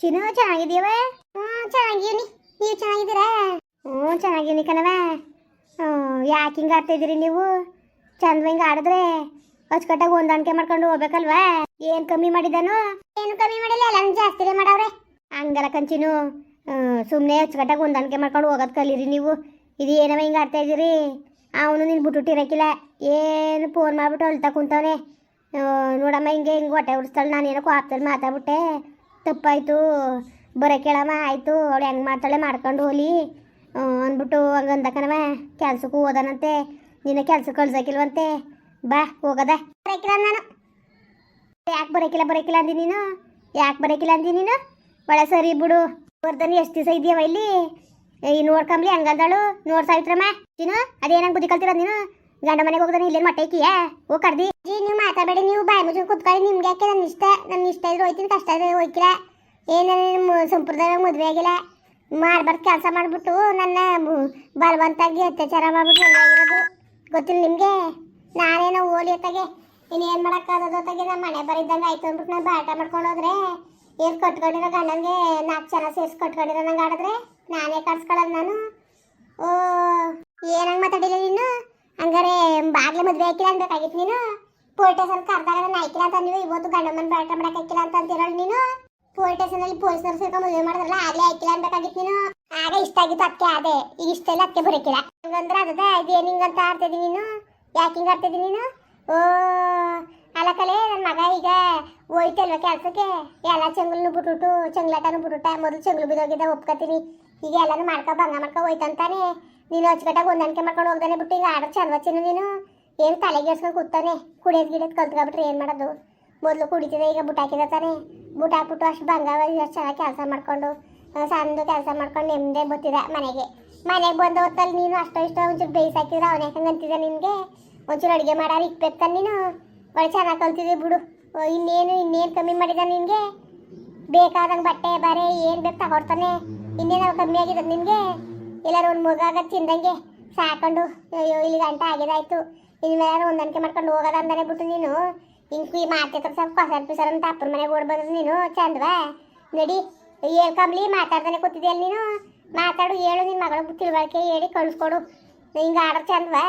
ಚಿನ್ನು ಚೆನ್ನಾಗಿದೀಯವ ಹ್ಞೂ ಚೆನ್ನಾಗಿವ್ನಿ ನೀವು ಚೆನ್ನಾಗಿದ್ದೀರಾ? ಹ್ಞೂ ಚೆನ್ನಾಗಿವ್ನಿ ಕಣವ ಹ್ಞೂ ಯಾಕೆ ಹಿಂಗೆ ಆಡ್ತಾ ಇದ್ದೀರಿ ನೀವು? ಚಂದ ಹಿಂಗೆ ಆಡಿದ್ರೆ ಅಚ್ಚುಕಟ್ಟಾಗಿ ಹೊಂದಾಣಿಕೆ ಮಾಡ್ಕೊಂಡು ಹೋಗ್ಬೇಕಲ್ವಾ? ಏನು ಕಮ್ಮಿ ಮಾಡಿದಾನು? ಏನು ಕಮ್ಮಿ ಮಾಡಿಲ್ಲ ಎಲ್ಲ ಜಾಸ್ತಿನೇ ಮಾಡವ್ರೆ. ಹಂಗಲ್ಲ ಕಂಚಿನು ಸುಮ್ಮನೆ ಅಚ್ಚುಕಟ್ಟಾಗಿ ಹೊಂದಾಣಿಕೆ ಮಾಡ್ಕೊಂಡು ಹೋಗೋದು ಕಲೀರಿ ನೀವು. ಇದು ಏನವ ಹಿಂಗೆ ಆಡ್ತಾ ಇದ್ದೀರಿ? ಅವನು ನಿನ್ನ ಬಿಟ್ಟು ಏನು ಫೋನ್ ಮಾಡಿಬಿಟ್ಟು ಅಳ್ತಾ ಕುಂತವನೆ. ನೋಡಮ್ಮ, ಹಿಂಗೆ ಹಿಂಗೆ ಹೊಟ್ಟೆ ಉಡಿಸ್ತಾಳೆ ನಾನೇನೋ ಕೋಪದಲ್ಲಿ ಮಾತಾಡ್ಬಿಟ್ಟೆ. ತಪ್ಪಾಯ್ತು, ಬರೋ ಕೇಳವ ಆಯಿತು, ಅವಳು ಹೆಂಗೆ ಮಾಡ್ತಾಳೆ ಮಾಡ್ಕೊಂಡು ಹೋಲಿ. ಅಂದ್ಬಿಟ್ಟು ಹಂಗೆ ಅಂದಕನವ ಕೆಲ್ಸಕ್ಕೂ ಹೋದನಂತೆ ನಿನ್ನ ಕೆಲ್ಸಕ್ಕೆ ಕಳ್ಸಾಕಿಲ್ವಂತೆ, ಬಾ, ಹೋಗದ. ಬರೋಕಿಲ್ಲ ನಾನು. ಯಾಕೆ ಬರೋಕಿಲ್ಲ ಬರೋಕಿಲ್ಲ ಅಂದಿ ನೀನು? ಯಾಕೆ ಬರೋಕಿಲ್ಲ ಅಂದಿ ನೀನು? ಒಳ್ಳೆ ಸರಿ ಬಿಡು. ಬರ್ದನ್ ಎಷ್ಟು ದಿವಸ ಇದೆಯವ ಇಲ್ಲಿ? ಈ ನೋಡ್ಕಂಬ್ಲಿ ಹಂಗಂದಳು ನೋಡ್ ಸಾವಿತ್ರಮ್ಮ, ನೀನು? ಅದೇನಂಗ್ ಬುದ್ಧಿ ಕಲ್ತಿರ ನೀನು? ಗಂಡ ಮನೆಗೆ ಹೋಗ್ದಾನೆ ಇಲ್ಲೇನು ಮೊಟ್ಟೆ ಇಕ್ಕಿಯಾ ಓ ಕರ್ದಿ ಜಿ, ನೀವು ಮಾತಾಡಬೇಡಿ, ನೀವು ಬಾಯಿ ಮುಚ್ಚು ಕುತ್ಕೊಳ್ಳಿ, ನಿಮ್ಗೆ ಯಾಕೆ ನನ್ನ ಇಷ್ಟ? ನನ್ನ ಇಷ್ಟ ಇದ್ರೆ ಹೋಯ್ತೀನಿ, ಕಷ್ಟ ಇದ್ರೆ ಹೋಯ್ಕಿಲ್ಲ ಏನು ನಿಮ್ಮ ಸಂಪ್ರದಾಯ ಮದುವೆ ಆಗಿಲ್ಲ. ಮಾಡ್ಬಾರ್ದು ಕೆಲಸ ಮಾಡಿಬಿಟ್ಟು ನನ್ನ ಬಲವಂತಾಗಿ ಅತ್ಯಾಚಾರ ಮಾಡ್ಬಿಟ್ಟು ಇರೋದು ಗೊತ್ತಿಲ್ಲ ನಿಮಗೆ? ನಾನೇನೋ ಓಲಿ ಅತ್ತಾಗೆ. ಇನ್ನೇನು ಮಾಡೋಕ್ಕಾಗೋದು ಅತ್ತಾಗೆ? ನಮ್ಮ ಮನೆ ಬರಿದ್ದಂಗೆ ಆಯ್ತು ಅಂದ್ಬಿಟ್ಟು ನಾನು ಬಾಟ ಮಾಡ್ಕೊಂಡು ಹೋದ್ರೆ. ಏನು ಕಟ್ಕೊಂಡಿರೋ ಗಂಡನಿಗೆ ನಾಲ್ಕು ಜನ ಸೇರಿಸಿ ಕಟ್ಕೊಂಡಿರೋ ನಂಗೆ ಆಡಿದ್ರೆ? ನಾನೇ ಕಳ್ಸ್ಕೊಳ್ಳೋದು ನಾನು. ಓ, ಏನಂಗೆ ಮಾತಾಡಿಲ್ಲ ನೀನು? ಹಂಗಾರೆ ಬಾಗ್ಲೆ ಮದುವೆ ಹಾಕಿಲ್ಲ ಅನ್ಬೇಕಾಗಿತ್ತು ನೀನು. ಪೋಲ್ಟೇಸಲ್ಲಿ ಕರ್ದಾಗ ನಾನು ಹಾಕಿಲ್ಲ ಅಂತ ನೀವು ಇವತ್ತು ಗಂಡಮ್ಮನ ಮನೆ ಬಾಟ ಮಾಡೋಕ್ಕಾಗಿಲ್ಲ ಅಂತ ಅಂತಿರೋಳು ನೀನು. ಪೊಲೀಸ್ ಸ್ಟೇಷನ್ ಅಲ್ಲಿ ಪೊಲೀಸರು ಸೇರ್ಕೊಂಡು ಮದುವೆ ಮಾಡಿದ್ರಲ್ಲ, ಆಗ್ಲೇ ಆಯ್ಕಿಲ್ಲ ಅನ್ಬೇಕಾಗಿತ್ತು ನೀನು. ಆಗ ಇಷ್ಟ ಆಗಿತ್ತು ಅಕ್ಕೆ ಅದೇ. ಈಗ ಇಷ್ಟ ಇಲ್ಲ ಅದಕ್ಕೆ ಬರೋಕಿಲ್ಲ. ಹಂಗಂದ್ರೆ ಅದ ಇದು ಏನು ಹಿಂಗಂತ ಆಡ್ತಿದ್ದೀನಿ ನೀನು. ಯಾಕೆ ಹಿಂಗೆ ಆಡ್ತಿದ್ದೀನಿ ನೀನು? ಓ ಅಲ್ಲ ಕಲೆ ನನ್ನ ಮಗ ಈಗ ಹೋಯ್ತಲ್ವ ಕೆಲಸಕ್ಕೆ? ಎಲ್ಲ ಚೆಂಗ್ಲನ್ನು ಬಿಟ್ಬಿಟ್ಟು, ಚಂಗ್ಲಾಟನು ಬಿಟ್ಬಿಟ್ಟ. ಮೊದಲು ಚಂಗ್ಲು ಬಿದ್ದೋಗಿದ್ದ ಒಪ್ಕೋತೀನಿ. ಈಗ ಎಲ್ಲಾನು ಮಾಡ್ಕೊ, ಭಂಗ ಮಾಡ್ಕೊ ಹೋಯ್ತಂತಾನೆ ನೀನು ಅಚ್ಚುಕಟ್ಟಾಗಿ ಹೊಂದಾಣಿಕೆ ಮಾಡ್ಕೊಂಡು ಹೋಗ್ದಾನೆ ಬಿಟ್ಟು ಈಗ ಆಡೋ ಚಂದ ನೀನು. ಏನು ತಲೆಗೆ ಎಡ್ಸ್ಕೊಂಡು ಕೂತಾನೆ. ಕುಡಿಯೋದು ಗಿಡೋದು ಕಲ್ತ್ಕೊಬಿಟ್ರೆ ಏನು ಮಾಡೋದು? ಮೊದಲು ಕುಡಿತಿದೆ ಈಗ ಬುಟ್ ಹಾಕಿದ ತಾನೆ. ಬುಟ್ ಹಾಕ್ಬಿಟ್ಟು ಅಷ್ಟು ಬಂಗಾರ ಎಷ್ಟು ಚೆನ್ನಾಗಿ ಕೆಲಸ ಮಾಡ್ಕೊಂಡು ಸಣ್ಣದು ಕೆಲಸ ಮಾಡ್ಕೊಂಡು ನೆಮ್ಮದೇ ಗೊತ್ತಿದೆ ಮನೆಗೆ. ಮನೆಗೆ ಬಂದ ಹೊತ್ತಲ್ಲಿ ನೀನು ಅಷ್ಟೋ ಇಷ್ಟೋ ಒಂಚೂರು ಬೇಯಿಸಿ ಹಾಕಿದ್ರೆ ಅವನ ಯಾಕಂಗೆ ನಿನಗೆ? ಒಂಚೂರು ಅಡುಗೆ ಮಾಡಾರ ಇಕ್ಬೇಕು ನೀನು. ಒಳ್ಳೆ ಚೆನ್ನಾಗಿ ಕಲ್ತಿದ್ದೆ ಬಿಡು. ಇನ್ನೇನು ಇನ್ನೇನು ಕಮ್ಮಿ ಮಾಡಿದ ನಿನಗೆ? ಬೇಕಾದಂಗೆ ಬಟ್ಟೆ, ಬರೆ, ಏನು ಬೇಕು ತಗೊಡ್ತಾನೆ. ಇನ್ನೇನು ಕಮ್ಮಿ ಆಗಿದೆ ನಿನಗೆ? ಎಲ್ಲರೂ ಒಂದು ಮಗಾಗ ತಿಂದಂಗೆ ಸಾಕೊಂಡು, ಅಯ್ಯೋ, ಇಲ್ಲಿ ಗಂಟೆ ಆಗಿದಾಯ್ತು. ಇನ್ಮೇಲೆ ಹೊಂದಾಣಿಕೆ ಮಾಡ್ಕೊಂಡು ಹೋಗೋದಂದರೆ ಬಿಟ್ಟು ನೀನು. ಹಿಂಗೆ ಮಾತಿರ್ತಾರೆ ಸ್ವಲ್ಪ ಕಸರ್ ಪಿಸರ್ ಅಂತ ಅಪ್ಪನ ಮನೆಗೆ ಓಡ್ ಬಂದ್ರೆ ನೀನು, ಚಂದವಾ? ನಡಿ ಹೇಳ್ಕೊಂಬ್ಲಿ ಮಾತಾಡ್ತಾನೆ ಕೂತಿದ್ಯಲ್ಲ ನೀನು? ಮಾತಾಡು, ಹೇಳು ನಿನ್ನ ಮಗಳ ತಿಳುವಳಿಕೆ ಹೇಳಿ ಕಳಿಸ್ಕೊಡು. ಹಿಂಗೆ ಆಡೋ ಚಂದವಾ?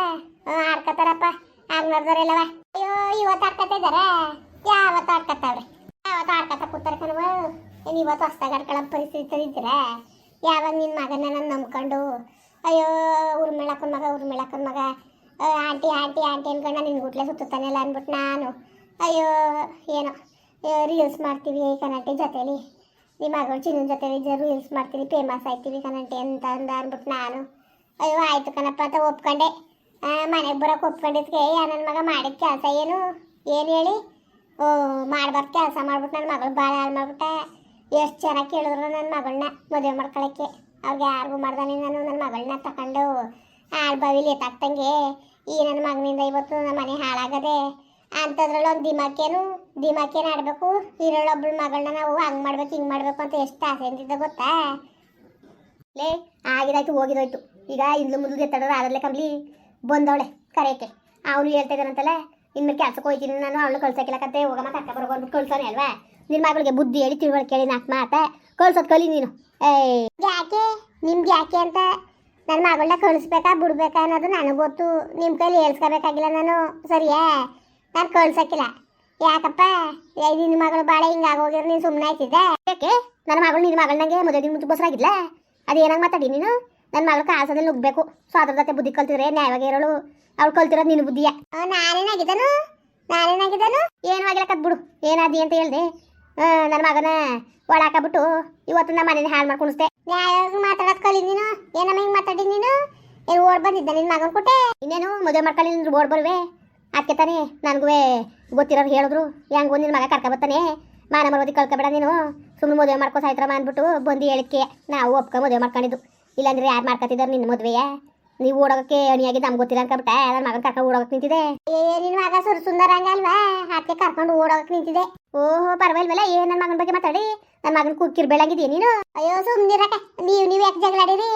ಆಡ್ಕತಾರಪ್ಪ ಆಗ್ನರ್ದವ್ರೆಲ್ಲವ ಅಯ್ಯೋ, ಇವತ್ತು ಆಡ್ಕತಾ ಇದಾರ? ಯಾವತ್ತು ಆಡ್ಕತ್ತಾವ್ರಿ ಯಾವತ್ತು ಆಡ್ಕತ್ತ ಕೂತಾರೆ ಕಣವ ಏನು ಇವತ್ತು ಹೊಸ್ದಾಗ ಆಡ್ಕೊಳ್ಳೋ ಪರಿಸ್ಥಿತಿ ಇದ್ದೀರಾ? ಯಾವಾಗ ನಿನ್ನ ಮಗನ ನಾನು ನಂಬ್ಕೊಂಡು? ಅಯ್ಯೋ ಉರ್ಮಿಳಕ್ಕನ ಮಗ ಉರ್ಮಿಳಕ್ಕನ ಮಗ. ಆಂಟಿ ಆಂಟಿ ಆಂಟಿ ಅನ್ಕೊಂಡು ನಿನ್ನ ಗುಟ್ಲೆ ಸುತ್ತಾನೆಲ್ಲ ಅಂದ್ಬಿಟ್ಟು ನಾನು. ಅಯ್ಯೋ, ಏನೋ ರೀಲ್ಸ್ ಮಾಡ್ತೀವಿ ಕನ್ನಟಿ ಜೊತೇಲಿ. ನಿಮ್ಮ ಮಗಳು ಚಿನ್ನ ಜೊತೆ ರೀಲ್ಸ್ ಮಾಡ್ತೀವಿ ಫೇಮಸ್ ಆಯ್ತೀವಿ ಕನ್ನಟಿ ಅಂತ ಅಂದ ಅಂದ್ಬಿಟ್ಟು ನಾನು. ಅಯ್ಯೋ, ಆಯಿತು ಕಣಪ್ಪ ಅಂತ ಒಪ್ಕೊಂಡೆ. ಮನೆಗೆ ಬರೋಕೆ ಒಪ್ಕೊಂಡಿದ್ಕೆ ನನ್ನ ಮಗ ಮಾಡಿದ ಕೆಲಸ ಏನು? ಏನು ಹೇಳಿ? ಓ, ಮಾಡ್ಬಾರ್ದು ಕೆಲಸ ಮಾಡ್ಬಿಟ್ಟು ನನ್ನ ಮಗಳು ಭಾಳ ಹಾಳು ಮಾಡ್ಬಿಟ್ಟೆ. ಎಷ್ಟು ಚೆನ್ನಾಗಿ ಕೇಳಿದ್ರು ನನ್ನ ಮಗಳನ್ನ ಮದುವೆ ಮಾಡ್ಕೊಳಕ್ಕೆ. ಅವ್ರಿಗೆ ಯಾರಿಗೂ ಮಾಡ್ದಾನೆ ನಾನು ನನ್ನ ಮಗಳನ್ನ ತಗೊಂಡು ಹಾಳು ಬಾವಿಲಿ ಎತ್ತಾಕ್ತಂಗೆ. ಈ ನನ್ನ ಮಗನಿಂದ ಇವತ್ತು ನನ್ನ ಮನೆ ಹಾಳಾಗದೆ ಅಂಥದ್ರಲ್ಲಿ ಒಂದು ದಿಮಾಕೇನು ದಿಮಾಕೇನು ಆಡಬೇಕು? ಇರೋಳೊಬ್ಳು ಮಗಳನ್ನ ನಾವು ಹಂಗೆ ಮಾಡ್ಬೇಕು, ಹಿಂಗೆ ಮಾಡ್ಬೇಕು ಅಂತ ಎಷ್ಟು ಆಸೆ ಅಂತಿದ್ದ ಗೊತ್ತಾ? ಲೇ, ಆಗಿದಾಯ್ತು, ಹೋಗಿದೋಯ್ತು. ಈಗ ಇಂದ್ಲು ಮುಂದೆ ಎತ್ತಾಡೋರು ಆದಲ್ಲೇ ಕಂಬ್ಲಿ ಬಂದವಳೆ, ಕರೆಯಕ್ಕೆ. ಅವನು ಹೇಳ್ತಾ ಇದ್ದಾನಂತಲ್ಲ ಇನ್ಮೇಲೆ ಕೆಲಸಕ್ಕೆ ಹೋಯ್ತೀನಿ ನಾನು ಅವಳು ಕಳ್ಸಕ್ಕಿಲ್ಲಕತ್ತೆ ಹೋಗಮ್ಮ ಕರ್ಕ ಬರ್ಬೋದು ಕಳ್ಸೋನೆ ಅಲ್ವಾ? ನಿನ್ನ ಮಗಳಿಗೆ ಬುದ್ಧಿ ಹೇಳಿ ತಿಳುವಳಿಕೆ ಕೇಳಿ ನಾಲ್ಕು ಮಾತ. ಕಳ್ಸೋದು ಕಲಿ ನೀನು. ಏಯ್. ಯಾಕೆ? ನಿಮ್ಗೆ ಯಾಕೆ ಅಂತ ನನ್ನ ಮಗಳನ್ನ ಕಳಿಸ್ಬೇಕಾ, ಬಿಡ್ಬೇಕಾ ಅನ್ನೋದು ನನಗೆ ಗೊತ್ತು. ನಿಮ್ಮ ಕೈಲಿ ಹೇಳ್ಸ್ಕೋಬೇಕಾಗಿಲ್ಲ ನಾನು. ಸರಿಯಾ? ನಾನು ಕಳ್ಸಕ್ಕಿಲ್ಲ. ಯಾಕಪ್ಪ? ನಿನ್ನ ಮಗಳು ಬಾಳೆ ಹಿಂಗಾಗೋಗಿರೋ ನೀನು ಸುಮ್ಮನೆ ಆಯ್ತಿದ್ದೆ? ಯಾಕೆ? ನನ್ನ ಮಗಳು ನಿನ್ನ ಮಗಳನಂಗೆ ಮದುವೆ ಮುಂಚೆ ಬಸರಾಗಿಲ್ಲ ಅದು ಏನಾಗ ಮಾತಾಡಿ ನೀನು? ನನ್ನ ಮಗಳು ಕಾಸದಲ್ಲಿ ನುಗ್ಬೇಕು ಸ್ವಾತಂತ್ರ್ಯತೆ ಬುದ್ಧಿ ಕಲ್ತಿದ್ರೆ ನ್ಯಾಯವಾಗಿ ಇರೋಳು. ಅವ್ಳು ಕಲ್ತಿರೋದು ನಿನ್ನ ಬುದ್ಧಿಯ? ನಾನೇನಾಗಿದ್ದಾನು? ನಾನೇನಾಗಿದ್ದಾನು? ಏನು ಆಗಿಲ್ಲ ಬಿಡು. ಏನಾದಿ ಅಂತ ಹೇಳ್ದೆ. ನನ್ನ ಮಗನ ಒಳಾಕಬಿಟ್ಟು ಇವತ್ತು ನಮ್ಮ ಮನೇಲಿ ಹಾಳು ಮಾಡ್ಕೊಂಡಿಸ್ದೆ ನ್ಯಾಯವಾಗಿ ಮಾತಾಡೋದು ಕಲಿ ನೀನು? ಏನಮ್ಮ ಹಿಂಗೆ ಮಾತಾಡಿ ನೀನು? ಏನು ಓಡ್ ಬಂದಿದ್ದೆ ನಿನ್ನ ಮಗನ ಕೊಟ್ಟೆ ಇನ್ನೇನು ಮದುವೆ ಮಾಡ್ಕೊಳ್ಳಿ ನಿನ್ನ ಓಡ್ ಬರುವೆ? ಅದಕ್ಕೆ ತಾನೇ ನನಗೂ ಗೊತ್ತಿರೋರು ಹೇಳಿದ್ರು. ಹೆಂಗು ನಿನ್ನ ಮಗ ಕರ್ಕೊ ಬರ್ತಾನೆ. ಮಾನ ಮರೋದಿ ಕಳ್ಕೊಬೇಡ ನೀನು. ಸುಮ್ಮನೆ ಮದುವೆ ಮಾಡ್ಕೊ ಸಾಯ್ತ್ರಮ್ಮ ಅಂದ್ಬಿಟ್ಟು ಬಂದು ಹೇಳಿಕೆ ನಾವು ಒಪ್ಕೊ ಮದುವೆ ಮಾಡ್ಕೊಂಡಿದ್ದು. ಇಲ್ಲಾಂದ್ರೆ ಯಾರು ಮಾಡ್ಕೊತಿದ್ದಾರೆ ನಿನ್ನ ಮದುವೆಯ? ನೀವು ಓಡೋಗಕ್ಕೆ ಅಣಿಯಾಗಿ ನಮ್ಗೆ ಗೊತ್ತಿಲ್ಲ ಅನ್ಕೊಬಿಟ್ಟೆ ನನ್ನ ಮಗನ ಕರ್ಕೊಂಡು ಓಡೋಗಕ್ಕೆ ನಿಂತಿದೆ. ಏ ನಿನ್ನ ಮಗ ಸುರು ಸುಂದರ ಹಂಗಲ್ವಾ ಅದಕ್ಕೆ ಕರ್ಕೊಂಡು ಓಡೋಗಕ್ಕೆ ನಿಂತಿದೆ. ಓಹೋ ಪರವಾಗಿಲ್ವಲ್ಲ. ಏ ನನ್ನ ಮಗನ ಬಗ್ಗೆ ಮಾತಾಡಿ? ನನ್ನ ಮಗನ ಕುಕ್ಕಿರ್ಬೇಳಾಗಿದೆಯಾ ನೀನು? ಅಯ್ಯೋ ಸುಮ್ಮನಿರಕ ನೀವು ನೀವು ಯಾಕೆ ಜಗಳಾಡಿರಿ?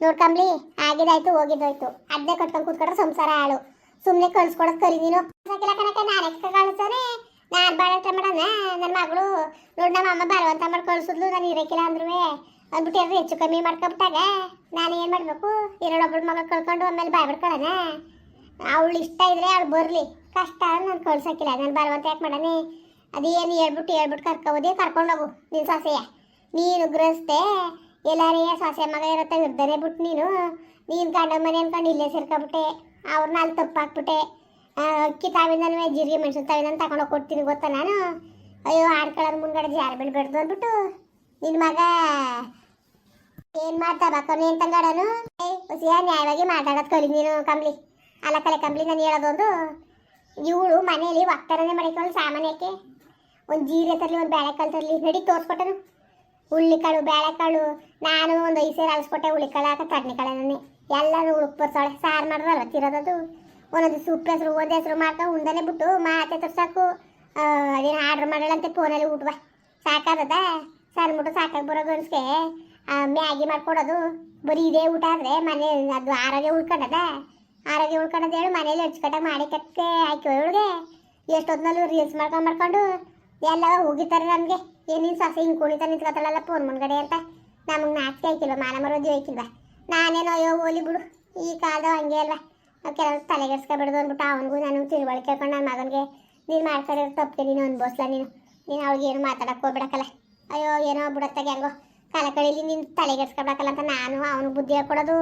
ನೋಡ್ಕಂಬ್ಲಿ ಆಗಿದಾಯ್ತು ಹೋಗಿದ್ದೋಯ್ತು ಅದನ್ನೇ ಕಟ್ಕೊಂಡು ಕೂತ್ಕೊಂಡ್ರೆ ಸಂಸಾರ ಹಾಳು. ಸುಮ್ಮನೆ ಕಳ್ಸ್ಕೊಡಕ್ ಕರಿ ನೀನು. ಸಾಕಿಲ್ಲ ಕಣಕ ನಾನೇ ಕಳಿಸ್ತಾನೆ ನಾನು ಬಾಳಟ ಮಾಡೋಣ. ನನ್ನ ಮಗಳು ನೋಡಿ ನಮ್ಮ ಅಮ್ಮ ಬಲವಂತ ಮಾಡಿ ಕಳ್ಸಿದ್ಲು, ನಾನು ಇರಕ್ಕಿಲ್ಲ ಅಂದ್ರೂ ಅಂದ್ಬಿಟ್ಟು ಎಲ್ಲರೂ ಹೆಚ್ಚು ಕಮ್ಮಿ ಮಾಡ್ಕೊಬಿಟ್ಟಾಗ ನಾನು ಏನು ಮಾಡಬೇಕು? ಎರಡೊಬ್ಬಳು ಮಗಳು ಕಳ್ಕೊಂಡು ಆಮೇಲೆ ಬಾಯ್ ಬಿಡ್ಕೊಳ್ಳೋಣ ಅವಳು ಇಷ್ಟ ಇದ್ರೆ ಅವಳು ಬರಲಿ. ಕಷ್ಟ ನಾನು ಕಳ್ಸೋಕ್ಕಿಲ್ಲ ನಾನು ಬಲವಂತ ಯಾಕೆ ಮಾಡಾನೆ ಅದೇನು ಹೇಳ್ಬಿಟ್ಟು ಹೇಳ್ಬಿಟ್ಟು ಕರ್ಕೋಬೋದೇ? ಕರ್ಕೊಂಡೋಗು ನಿನ್ನ ಸಾಸೆಯ. ನೀನು ಗೃಹಸ್ಥೆ. ಎಲ್ಲಾರೇ ಸಾಸೆ ಮಗ ಇರುತ್ತೆ ಇರ್ದಾನೆ ಬಿಟ್ಟು ನೀನು. ನೀನು ಗಂಡ ಮನೆ ಅನ್ಕೊಂಡು ಇಲ್ಲೇ ಸೇರ್ಕೊಬಿಟ್ಟೆ. ಅವ್ರನ್ನ ಅಲ್ಲಿ ತಪ್ಪಾಕ್ಬಿಟ್ಟೆ. ಅಕ್ಕಿ ತಾವಿಂದನೂ ಜೀರಿಗೆ ಮೆಣಸು ತಾವಿಂದ ತಗೊಂಡೋಗಿ ಕೊಡ್ತೀನಿ ಗೊತ್ತಾ ನಾನು? ಅಯ್ಯೋ ಆಡ್ಕೊಳ್ಳೋದು ಮುಂದ್ಗಡೆ ಜಾರಿ ಬಿಡ್ಬೇಡ್ದು ಅಂದ್ಬಿಟ್ಟು ನಿನ್ನ ಮಗ ಏನು ಮಾಡ್ತಾ ಬಾಕೋ ನೀನು ತಂಗಾಡನು? ಹುಸಿಯ ನ್ಯಾಯವಾಗಿ ಮಾತಾಡೋದು ಕಲಿ ನೀನು ಕಂಬ್ಲಿ ಅಲ್ಲ ಕಲೆ ಕಂಬ್ಲಿ ನಾನು ಹೇಳೋದೊಂದು ಇವಳು ಮನೆಯಲ್ಲಿ ಒಕ್ಕರನೇ ಮಾಡಿಕೊಂಡು ಸಾಮಾನ್ಯಕ್ಕೆ ಒಂದು ಜೀರೆ ತರಲಿ, ಒಂದು ಬೇಳೆಕಾಳು ತರಲಿ, ನಡಿ ತೋರಿಸ್ಕೊಟ್ಟನು. ಹುಳ್ಳಿಕಾಳು ಬೇಳೆಕಾಳು ನಾನು ಒಂದು ಐದು ಸೇರು ಅಲ್ಸ್ಕೊಟ್ಟೆ ಹುಳಿಕಾಳು ಹಾಕ ತಡ್ನಿಕಾಳು ನನಗೆ ಎಲ್ಲನೂ ಉಳುಕ್ ಬರ್ಸಾಳೆ ಸಾರು ಮಾಡ್ರಲ್ಲ ತಿರೋದದು. ಒಂದೊಂದು ಸೂಪ್ ಹೆಸರು, ಒಂದು ಹೆಸರು ಮಾಡ್ಕೊ ಉಂದನೆ ಬಿಟ್ಟು ಮಾತೆ ತರ್ಸಾಕು. ಅದೇನು ಆರ್ಡ್ರ್ ಮಾಡಲಂತೆ ಫೋನಲ್ಲಿ ಊಟವ ಸಾಕಾದದ ಸಣ್ಣ ಸಾಕಾಗಿ ಬರೋ ಗಂಡ್ಸ್ಗೆ ಮ್ಯಾಗಿ ಮಾಡ್ಕೊಡೋದು. ಬರೀ ಇದೇ ಊಟ ಆದರೆ ಮನೆ, ಅದು ಆರೋಗ್ಯ ಉಳ್ಕೊಂಡದ? ಆರೋಗ್ಯ ಉಳ್ಕೊಂಡದ ಹೇಳಿ, ಮನೇಲಿ ಹಚ್ಕಟ್ಟಾಗ ಮಾಡಿ ಕತ್ತೆ ಹಾಕಿ ಇವಳಿಗೆ. ಎಷ್ಟೊತ್ತಿನಲ್ಲೂ ರೀಲ್ಸ್ ಮಾಡ್ಕೊಂಡು ಮಾಡ್ಕೊಂಡು ಎಲ್ಲ ಹೋಗಿತಾರೆ ನಮಗೆ. ಏನೇನು ಸೊಸೆ ಹಿಂಗೆ ಕುಣಿತ ನಿಂತ್ಕೊತಾಳಲ್ಲ ಫೋನ್ ಮುಂದ್ಗಡೆ ಅಂತ. ನಮಗೆ ನಾಚಿಕೆ ಹಾಕಿಲ್ವ ಮಾನ ಮರೋದು ಆಯ್ಕಿಲ್ವ? ನಾನೇನೋ ಅಯ್ಯೋ ಹೋಲಿ ಬಿಡು. ಈ ಕಾಲದ ಹಂಗೆ ಅಲ್ವಾ? ಕೆಲವು ತಲೆಗೆಡ್ಸ್ಕೊಬಿಡ್ದು ಅಂದ್ಬಿಟ್ಟು ಅವನಿಗೂ ನಾನು ತಿಳುವಳಿಕೆ ಕೇಳ್ಕೊಂಡು ನನ್ನ ಮಗನಿಗೆ, ನೀನು ಮಾಡ್ತಾರೆ ತಪ್ಪಿಗೆ ನೀನು ಅನ್ಬೋಸ್ಲ ನೀನು? ನೀನು ಅವ್ಳಿಗೆ ಏನು ಮಾತಾಡಕ್ಕೆ ಹೋಗ್ಬಿಡಕ್ಕಲ್ಲ? ಅಯ್ಯೋ, ಏನೋ ಬಿಡತ್ತಾಗ ಹೆಂಗೋ ಕಾಲ ಕಳೀಲಿ ನೀನು ತಲೆಗೆಡ್ಸ್ಕೊಬೇಕಲ್ಲ ಅಂತ ನಾನು ಅವನು ಬುದ್ಧಿ ಹೇಳ್ಕೊಡೋದು.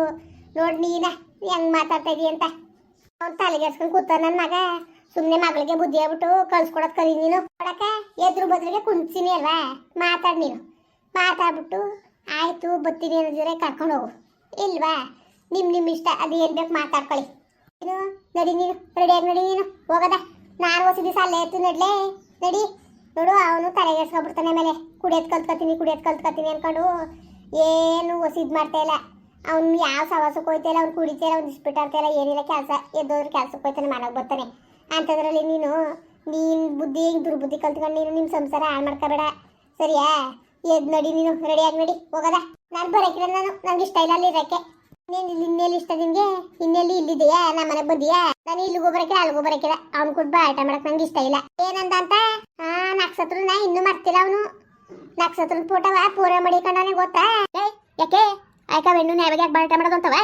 ನೋಡಿ ನೀನ, ಹೆಂಗ್ ಮಾತಾಡ್ತಾ ಇದೀಯ ಅಂತ. ಅವ್ನು ತಲೆಗೆಡ್ಸ್ಕೊಂಡು ಕೂತ ನನ್ನ ಮಗ ಸುಮ್ಮನೆ ಮಗಳಿಗೆ ಬುದ್ಧಿ ಹೇಳ್ಬಿಟ್ಟು ಕಳ್ಸ್ಕೊಡೋದು ಕಲಿ ನೀನು. ಕೊಡಕ ಎದ್ರು ಬದ್ರಿಗೆ ಕುಂತೀನಿ ಅಲ್ವಾ? ಮಾತಾಡ್ ನೀನು. ಮಾತಾಡ್ಬಿಟ್ಟು ಆಯಿತು, ಬತ್ತೀನಿ ಅನ್ನೋದಿದ್ರೆ ಕರ್ಕೊಂಡು ಹೋಗು. ಇಲ್ವಾ? ನಿಮ್ ನಿಮ್ ಇಷ್ಟ, ಅದು ಏನ್ ಬೇಕು ಮಾತಾಡ್ಕೊಳ್ಳಿ. ಏನು ನಡಿ ನೀನು ರೆಡಿಯಾಗಿ ನಡಿ ನೀನು, ಹೋಗದ. ನಾನು ಹೊಸ ದಿವಸ ಅಲ್ಲೇ ಇರ್ತೀನಿ ನಡ್ಲೇ. ನಡಿ. ನೋಡು, ಅವನು ತಲೆಗೆಡ್ಸ್ಕೊಬಿಡ್ತಾನೆ ಮೇಲೆ ಕುಡಿಯೋದ್ ಕಲ್ತ್ಕೊತೀನಿ ಕುಡಿಯೋದ್ ಕಲ್ತ್ಕೊತೀನಿ ಅನ್ಕೊಂಡು ಏನು ಹೊಸಿದ್ ಮಾಡ್ತಾ ಇಲ್ಲ. ಅವ್ನು ಯಾವ ಸವಾಸಕ್ಕೆ ಹೋಯ್ತಿಲ್ಲ ಅವ್ನು ಕುಡಿತಿಲ್ಲ ಅವ್ನು ಇಲ್ಲ, ಏನಿಲ್ಲ ಕೆಲಸ. ಎದ್ದೋದ್ರು ಕೆಲಸಕ್ಕೆ ಹೋಯ್ತಾನೆ ಮಾಡೋಕೆ ಬರ್ತಾನೆ. ಅಂಥದ್ರಲ್ಲಿ ನೀನು ನೀನು ಬುದ್ಧಿ ದುರ್ಬುದ್ಧಿ ಕಲ್ತ್ಕೊಂಡು ನೀನು ನಿಮ್ಮ ಸಂಸಾರ ಹಾಳು ಮಾಡ್ಕೋಬೇಡ. ಸರಿಯಾ? ಎದ್ ನಡಿ ನೀನು ರೆಡಿಯಾಗಿ ನಡಿ, ಹೋಗದ. ನಾನು ಬರೋಕಿಲ್ಲ ನಾನು ನಂಗೆ ಇಷ್ಟ ಇಲ್ಲ ಅಲ್ಲಿ ಇರೋಕ್ಕೆ. ನೀನು ಇಲ್ಲಿ ಇನ್ನೆಲ್ಲಿ ಇಷ್ಟ ನಿಮಗೆ ಇನ್ನೆಲ್ಲಿ ಇಲ್ಲಿದೆಯಾ ನಾ ಮನೆಗೆ ಬಂದಿಯಾ? ನಾನು ಇಲ್ಲಿಗೆ ಹೋಗ್ಬರಕ್ಕೆ ಅಲ್ಲಿಗೂ ಬರಕಿಲ್ಲ ಅವ್ನು ಕೂಡ ಆಟ ಮಾಡಕ್ಕೆ ನಂಗೆ ಇಷ್ಟ ಇಲ್ಲ. ಏನಂದ ಅಂತ? ಹಾ ನಾ ಇನ್ನೂ ಮರ್ತಿಲ್ಲ ಅವನು. ನಕ್ಷತ್ರದ ಫೋಟೋವ ಪೂರ ಮಡಿಕೊಂಡವನೇ ಗೊತ್ತಾ? ಯಾಕೆ? ಆಯ್ಕ ಬೆಣ್ಣು ನ್ಯಾಯವಾಗಿ ಯಾಕೆ ಬಾಟ ಮಾಡೋದು ಅಂತವ?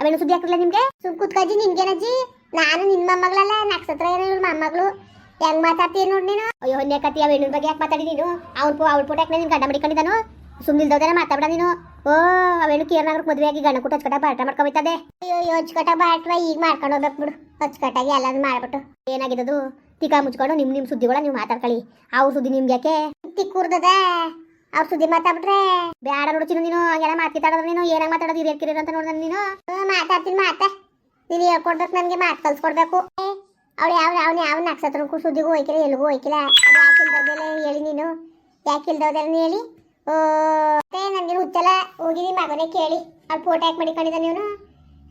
ಅವೆಣ್ಣು ಸುದ್ದಿ ಹಾಕಿಲ್ಲ ನಿಮ್ಗೆ? ಸುಮ್ ಕುತ್ಕಜ್ಜಿ ನಿನ್ಗೇನಜ್ಜಿ? ನಾನು ನಿನ್ನ ಮೊಮ್ಮಗಳಲ್ಲ, ನಕ್ಷತ್ರ ಏನೋ ಇವ್ರ ಮೊಮ್ಮಗಳು. ಹೆಂಗ್ ಮಾತಾಡ್ತೀಯ ನೋಡಿ ನೀನು? ಅಯ್ಯೋ, ಹೊನ್ನೆ ಕತ್ತಿ ಅವೆಣ್ಣು ಬಗ್ಗೆ ಯಾಕೆ ಮಾತಾಡಿ ನೀನು? ಅವ್ನು ಅವ್ಳ ಫೋಟೋ ಹಾಕಿ ನಿನ್ ಗಂಡ ಮಡಿಕೊಂಡಿದ್ದಾನು ಸುಮ್ಮನಿಲ್ದೋದೇನ ಮಾತಾಡ ನೀನು. ಓ ಅವೇನು ಕೇರ್ನಾಗ್ರಕ್ಕೆ ಮದುವೆ ಆಗಿ ಗಂಡ ಕೊಟ್ಟು ಹಚ್ಕಟ ಬಾಟ ಮಾಡ್ಕೊಬೈತದೆ ಅಯ್ಯೋ ಅಯ್ಯೋ ಹಚ್ಕಟ ಬಾಟ್ರ ಈಗ ಮಾಡ್ಕೊಂಡು ಹೋಗ್ಬೇಕು ಬಿಡು. ಹಚ್ಕಟಾಗಿ ಎಲ್ಲಾನು ಮಾಡ್ಬಿಟ್ಟು. ಏನಾಗಿದ್ದದು? ತಿಕ್ಕ ಮುಚ್ಕೊಂಡು ನಿಮ್ ನಿಮ್ ಸುದ್ದಿಗಳ ನೀವು ಮಾತಾಡ್ಕೊಳ್ಳಿ. ಅವ್ರ ಸುದ್ದಿ ನಿಮ್ಗೆ ಯಾಕೆ? ತಿಕ್ಕೂರ್ದದ ಅವ್ರ ಸುದ್ದಿ ಮಾತಾಡ್ಬಿಟ್ರೆ? ಬೇಡ ನೋಡು ಚಿನ್ನು ನೀನು. ಹಂಗೆಲ್ಲ ಮಾತಾಡೋದು ನೀನು. ಏನಾಗ ಮಾತಾಡೋದು? ಹಿರಿಯರ್ ಅಂತ ನೋಡ್ದ ನೀನು ಮಾತಾಡ್ತೀನಿ ಮಾತ. ನೀನು ಹೇಳ್ಕೊಡ್ಬೇಕು ನನಗೆ ಮಾತು ಕಲ್ಸ್ಕೊಡ್ಬೇಕು. ಅವಳು ಯಾವ ಅವ್ನು ಯಾವ ನಕ್ಷತ್ರಕ್ಕೂ ಸುದ್ದಿಗೂ ಹೋಯ್ಕಿಲ್ಲ ಎಲ್ಲಿಗೂ ಹೋಯ್ಕಿಲ್ಲ. ಹೇಳಿ ನೀನು? ಯಾಕೆ ಇಲ್ದೋದೆಲ್ಲ ಹೇಳಿ? ನನಗೆ ಹುಚ್ಚಲ ಹೋಗಿ ನಿಮ್ಮ ಮಗನೇ ಕೇಳಿ. ಅವ್ಳು ಫೋಟೋ ಯಾಕೆ ಮಡಿಕೊಂಡಿದ್ದಾನೆ ಇವನು?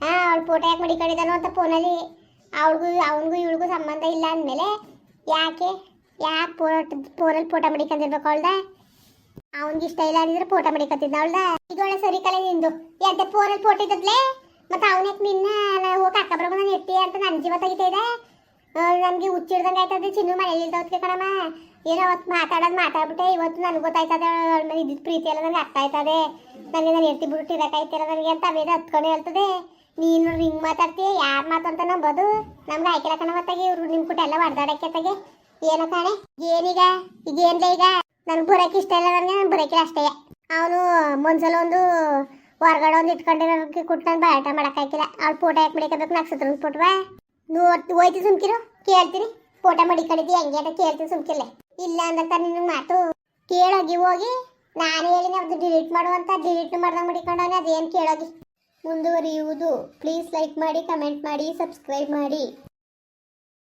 ಹಾಂ ಅವ್ಳು ಫೋಟೋ ಯಾಕೆ ಮಡಿಕೊಂಡಿದ್ದಾನು ಅಂತ ಫೋನಲ್ಲಿ ಅವಳಿಗೂ, ಅವನಿಗೂ ಇವಳಿಗೂ ಸಂಬಂಧ ಇಲ್ಲ ಅಂದಮೇಲೆ ಯಾಕೆ ಯಾಕೆ ಫೋಟೋ ಫೋನಲ್ಲಿ ಫೋಟೋ ಮಡಿಕೊಂಡಿರ್ಬೇಕು ಅವಳ್ದ? ಅವನಿಗೆ ಇಷ್ಟ ಇಲ್ಲ ಅಂದಿದ್ರೆ ಫೋಟೋ ಮಡಿಕತ್ತಿದ್ದ ಅವಳ್ದ? ಇದೊಳ್ಳೆ ಸರಿ ಕಲೆ ನಿಂದು. ಎಂತ ಫೋನಲ್ಲಿ ಫೋಟೋ ಇದ್ದದ್ಲೆ? ಮತ್ತೆ ಅವನಕ್ಕೆ ನಿನ್ನ ಹೋಗಿ ಅಕ್ಕ ಬರೋಣ ನಾನು ಅಂತ ನನ್ನ ಜೀವ ತೆಗಿತಾ ಇದೆ? ನನಗೆ ಹುಚ್ಚಿಡ್ದಂಗೆ ಆಯ್ತದೆ, ಚಿನ್ನು ಮನೇಲಿ ಇಲ್ದೋದ್ಕೆ ಕಣಮ್ಮ. ಏನೋ ಅವತ್ತು ಮಾತಾಡೋದು ಮಾತಾಡ್ಬಿಟ್ಟೆ, ಇವತ್ತು ನನಗೆ ಗೊತ್ತಾಯ್ತದೆ, ಅವಳ ಮೇಲೆ ಇದ್ದಿದ್ದು ಪ್ರೀತಿ ಎಲ್ಲ ನನಗೆ ಅರ್ಥ ಆಯ್ತದೆ. ನನಗೆ ನಾನು ಎತ್ತಿ ಬಿಟ್ಟು ಇರೋಕ್ಕಾಯ್ತಿಲ್ಲ ನನಗೆ ಅಂತ ಅವೇದ ಹತ್ಕೊಂಡು ಹೇಳ್ತದೆ. ನೀನು ಹಿಂಗೆ ಮಾತಾಡ್ತೀಯ ಯಾರು ಮಾತಂತ ನಂಬೋದು. ನಮ್ಗೆ ಆಯ್ಕೆ ಕಣ ಮತ್ತಾಗಿ ಇವ್ರು ನಿಮ್ಮ ಕೂಟ ಎಲ್ಲ ಹೊಡೆದಾಡಕ್ಕೆ ತಗೆ ಏನೋ ಕಾಣೆ ಏನೀಗ ಈಗ ಏನ್ಲ ಈಗ? ನನಗೆ ಬರೋಕೆ ಇಷ್ಟ ಇಲ್ಲ ನನಗೆ ನಾನು ಬರೋಕಿಲ್ಲ ಅಷ್ಟೇ. ಅವನು ಒಂದ್ಸಲ ಒಂದು ಹೊರಗಡೆ ಒಂದು ಇಟ್ಕೊಂಡಿರೋಕ್ಕೆ ಕುಟ್ಟು ನಾನು ಬಾಟ ಮಾಡೋಕ್ಕಾಗಿಲ್ಲ ಅವ್ಳು ಫೋಟೋ ಯಾಕೆ ಬಿಡಿಕೋಬೇಕು ನಕ್ಷತ್ರ ಫೋಟೋವಾ ನೋಡ್ ಹೋಯ್ತು ಸುಮ್ಕಿರು. ಕೇಳ್ತೀರಿ ಫೋಟೋ ಮಡಿಕೊಂಡಿದ್ದಿ ಹೆಂಗೆ ಅಂತ ಕೇಳ್ತೀನಿ ಸುಮ್ಕಿರ್ಲೆ. ಇಲ್ಲ ಅಂದಂತ ನಿನ್ನ ಮಾತು ಕೇಳೋಗಿ ಹೋಗಿ, ನಾನು ಹೇಳಿನ ಅದು ಡಿಲೀಟ್ ಮಾಡು ಅಂತ ಡಿಲೀಟ್ ಮಾಡ್ದಂಗೆ ಮಡಿಕೊಂಡವನೇ, ಅದೇನು ಕೇಳೋಗಿ. ಮುಂದುವರಿಯುವುದು. ಪ್ಲೀಸ್ ಲೈಕ್ ಮಾಡಿ ಕಮೆಂಟ್ ಮಾಡಿ ಸಬ್ಸ್ಕ್ರೈಬ್ ಮಾಡಿ.